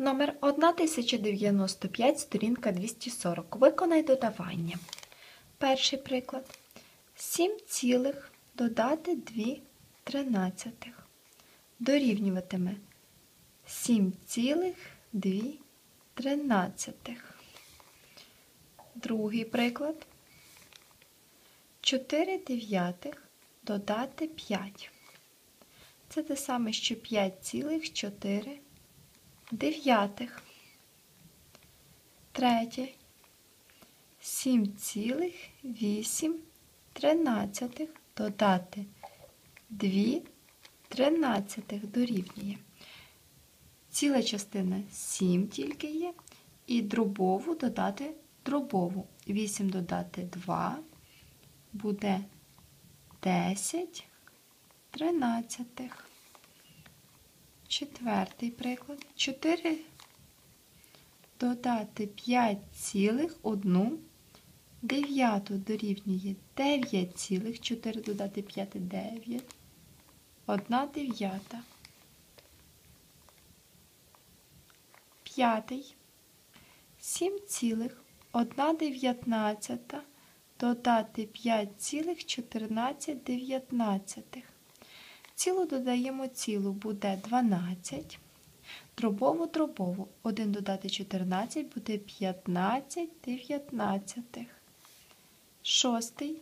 Номер 1095, сторінка 240. Виконай додавання. Перший приклад. 7 цілих додати 2 тринадцятих. Дорівнюватиме 7 цілих 2 тринадцятих. Другий приклад. 4 дев'ятих додати 5. Це те саме, що 5 цілих 4 дев'ятих. Третє. 7 цілих 8 тринадцятих додати 2 тринадцятих дорівнює. Ціла частина 7 тільки є, і дробову додати дробову. 8 додати 2 буде 10 тринадцятих. Четвертий приклад. 4 додати 5 цілих 1 дев'яту дорівнює 9 цілих 4 додати 5 9. 1 дев'ята. П'ятий. 7 цілих 1 дев'ятнадцята додати 5 цілих 14 дев'ятнадцятих. Цілу додаємо цілу, буде 12. Дробову дробову. 1 додати 14 буде 15 дев'ятнадцятих. Шостий.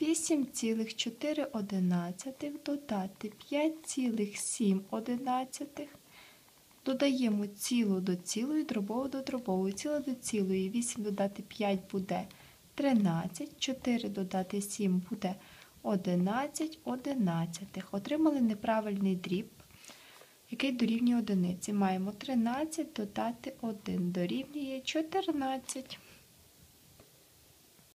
8,4 одинадцятих додати 5,7 одинадцятих. Додаємо цілу до цілої, дробову до дробової, цілу до цілої. 8 додати 5 буде 13, 4 додати 7 буде 11 одинадцятих. Отримали неправильний дріб, який дорівнює одиниці. Маємо 13 додати 1 дорівнює 14.